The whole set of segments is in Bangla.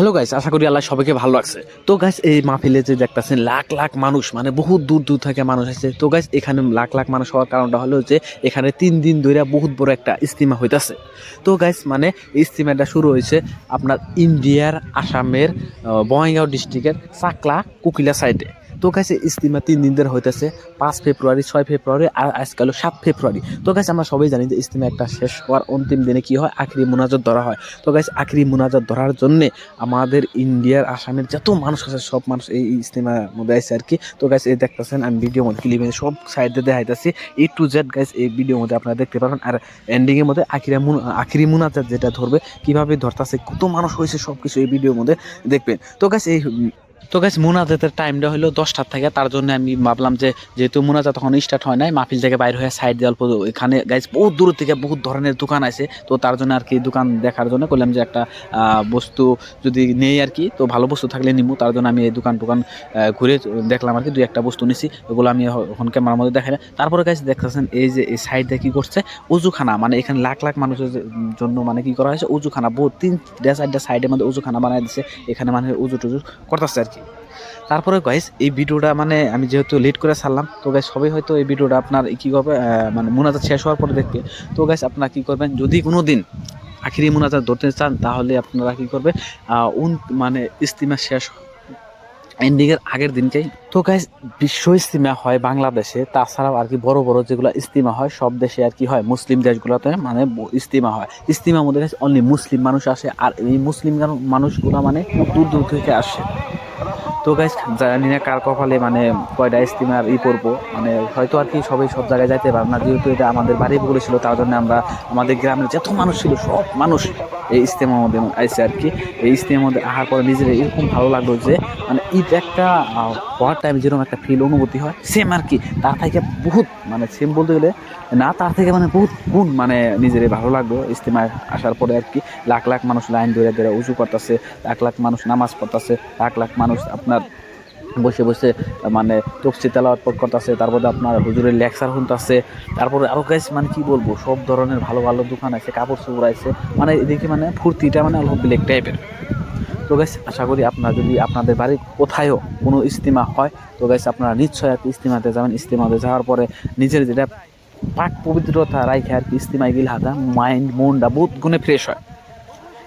হ্যালো গাইস আশা করি আল্লাহ সবাইকে ভালো লাগছে তো গাইস এই মাহফিলে যে দেখতেছেন লাখ লাখ মানুষ মানে বহু দূর দূর থেকে মানুষ আসছে। তো গাইস এখানে লাখ লাখ মানুষ হওয়ার কারণটা হলো যে, এখানে তিন দিন ধরে বহুত বড় একটা ইস্তিমা হইতাছে। তো গাইস মানে ইস্তিমাটা শুরু হয়েছে আপনার ইন্ডিয়ার, আসামের বঙ্গাইগাঁও ডিস্ট্রিক্টের চাকলা কুকিলা সাইডে তো কাছে ইস্তিমা তিন দিন ধরে হইতেছে, পাঁচ ফেব্রুয়ারি, ছয় ফেব্রুয়ারি আর আজকাল সাত ফেব্রুয়ারি। তো কাছে আমরা সবাই জানি যে ইস্তিমা একটা শেষ হওয়ার অন্তিম দিনে কি হয়? আখরি মুনাজত ধরা হয়। তো কাছে আখরি মুনাজত ধরার জন্যে আমাদের ইন্ডিয়ার, আসামের যত মানুষ আছে, সব মানুষ এই ইস্তিমার মধ্যে আছে আর কি। তো গাইস এই দেখতেছেন, আমি ভিডিও মধ্যে ক্লিপে সব সাইডে দেখাইতেছি। এ টু জেড গাইস এই ভিডিওর মধ্যে আপনারা দেখতে পারবেন। আর এন্ডিংয়ের মধ্যে আখিরা মুন, আখিরি মুনাজাত যেটা ধরবে, কীভাবে ধরতেছে, কত মানুষ হয়েছে সব কিছু এই ভিডিওর মধ্যে দেখবেন। তো গাইস এই তো গাইস মুনাজাতের টাইমটা হলো দশটার থেকে। তার জন্য আমি ভাবলাম যে, যেহেতু মুনাজাত তখন স্টার্ট হয় নাই, মাহফিল থেকে বাইরে হয়ে সাইড দেওয়ার এখানে গাইস বহুত দূর থেকে বহুত ধরনের দোকান আছে। তো তার জন্য আর কি দোকান দেখার জন্য করলাম যে একটা বস্তু যদি নেই আর কি, তো ভালো বস্তু থাকলে নিমু। তার জন্য আমি এই দোকান টোকান ঘুরে দেখলাম আর কি, দুই একটা বস্তু নিছি। ওগুলো আমি এখন ক্যামেরার মধ্যে দেখাই না তারপরে গাইস দেখতেছেন এই যে, এই সাইডে কি করছে? উজুখানা মানে এখানে লাখ লাখ মানুষের জন্য মানে কি করা হয়েছে? উজুখানা, বহুত তিন চারটা সাইডের মধ্যে উজুখানা বানাই দিছে। এখানে মানে উজু টুজু করতেছে আর কি তারপরে গাইস এই ভিডিওটা মানে আমি যেহেতু লেট করে ছাড়লাম, তো গাইস সবাই হয়তো এই ভিডিওটা আপনার কি করবে মানে মুনাজাত শেষ হওয়ার পরে দেখবে। তো গাইস আপনারা কি করবেন, যদি কোনো দিন আখিরি মুনাজাত ধরতে চান, তাহলে আপনারা কি করবে উন মানে ইস্তিমা শেষ এন্ডিংয়ের আগের দিনকেই। তো গাইস বিশ্ব ইস্তিমা হয় বাংলাদেশে, তাছাড়াও আর কি বড় বড় যেগুলো ইস্তিমা হয়, সব দেশে আর কি হয়, মুসলিম দেশগুলোতে মানে ইস্তিমা হয়। ইস্তিমার মধ্যে অনলি মুসলিম মানুষ আসে, আর এই মুসলিম মানুষগুলো মানে দূর দূর থেকে আসে। তো গাইস জানি না কার কপালে মানে কয়টা স্টিমার ই করব মানে হয়তো আর কি সবাই সব জায়গায় যাইতে পারবে না, যেহেতু এটা আমাদের বাড়ি বলেছিল তার জন্য আমরা আমাদের গ্রামের যত মানুষ ছিল, সব মানুষ এই ইস্তেমার মধ্যে আইসে আর কি। এই ইস্তেমার মধ্যে আহার পরে নিজের এরকম ভালো লাগল যে মানে ঈদ একটা হওয়ার টাইম যেরকম একটা ফিল অনুভূতি হয় সেম আর কি। তার থেকে বহুত মানে সেম বলতে গেলে, না, তার থেকে মানে বহুত গুণ মানে নিজের ভালো লাগল ইস্তেমায় আসার পরে আর কি। লাখ লাখ মানুষ লাইন ধরে ধরে উঁচু করতেছে, লাখ লাখ মানুষ নামাজ পড়তেছে, লাখ লাখ মানুষ আপনার বসে বসে মানে তফসি তেলাওয়াত করতেছে তারপরে আপনার হুজুরের লেকচার শুনতেছে, তারপরে আরও গাইস মানে কি বলব, সব ধরনের ভালো ভালো দোকান আছে, কাপড় চোপড় আছে মানে এদিকে মানে ফুর্তিটা মানে অল্প ব্লেক টাইপের তো গাইস আশা করি আপনারা যদি আপনাদের বাড়ির কোথায়ও কোনো ইস্তিমা হয়, তো গাইস আপনারা নিশ্চয় আর কি ইস্তিমাতে যাবেন। ইস্তিমাতে যাওয়ার পরে নিজের যেটা পাক পবিত্রতা রাইখে আর কি ইস্তিমায় গেলে হাতা মাইন্ড মনটা বহুত গুণে ফ্রেশ হয়।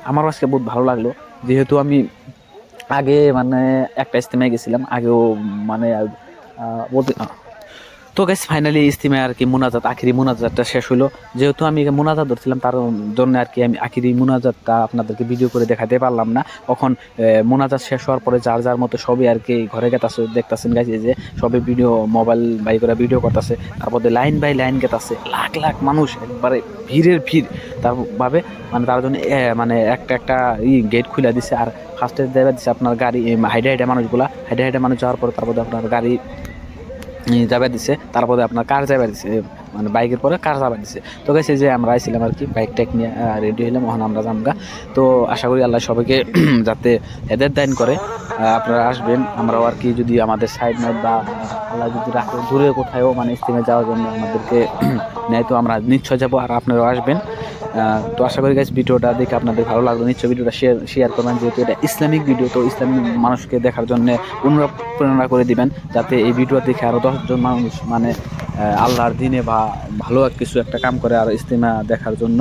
আমারও আজকে বহুত ভালো লাগল, যেহেতু আমি আগে মানে একটা ইস্তেমায় গেছিলাম আগেও মানে বলতে তো গাইস ফাইনালি ইস্তিমায় আর কি মোনাজাত, আখিরি মুনাজাতটা শেষ হলো যেহেতু আমি মুনাজাত ধরছিলাম, তার জন্য আর কি আমি আখিরি মুনাজাতটা আপনাদেরকে ভিডিও করে দেখাতে পারলাম না। তখন মোনাজাত শেষ হওয়ার পরে যার যার মতো সবই আর কি ঘরে গেতাছে, দেখতাছেন এই যে সবে ভিডিও মোবাইল বাই করে ভিডিও করতেছে তারপরে লাইন বাই লাইন গেতাছে, লাখ লাখ মানুষ, একবারে ভিড়ের ভিড়। তার ভাবে মানে তার জন্য মানে একটা একটা ই গেট খুলে দিছে, আর ফার্স্টে দেবে দিছে আপনার গাড়ি হাইডে হাইডে মানুষগুলা। হাইডে হাইডে মানুষ যাওয়ার পরে তারপরে আপনার গাড়ি যাবে দিছে, তারপরে আপনার কার যাবে দিছে মানে বাইকের পরে কার যাবে দিছে। তো গেছে যে আমরা আইছিলাম আর কি বাইক টাইক নিয়ে রেডি হইলাম ওখানে আমরা জামগা তো আশা করি আল্লাহ সবাইকে যাতে এদের দান করে আপনারা আসবেন। আমরাও আর কি যদি আমাদের সাইড নাইট বা আল্লাহ যদি রাখে দূরে কোথায়ও মানে ইস্তিমে যাওয়ার জন্য আমাদেরকে নেয়, তো আমরা নিশ্চয় যাব, আর আপনারাও আসবেন। তো আশা করি গাইজ ভিডিওটা দেখে আপনাদের ভালো লাগল। নিশ্চয় ভিডিওটা শেয়ার শেয়ার করবেন, যেহেতু এটা ইসলামিক ভিডিও তো ইসলামিক মানুষকে দেখার জন্য অনুপ্রেরণা করে দিবেন, যাতে এই ভিডিও দেখে আরও দশজন মানুষ মানে আল্লাহর দিনে বা ভালো কিছু একটা কাম করে আর ইস্তেমা দেখার জন্য।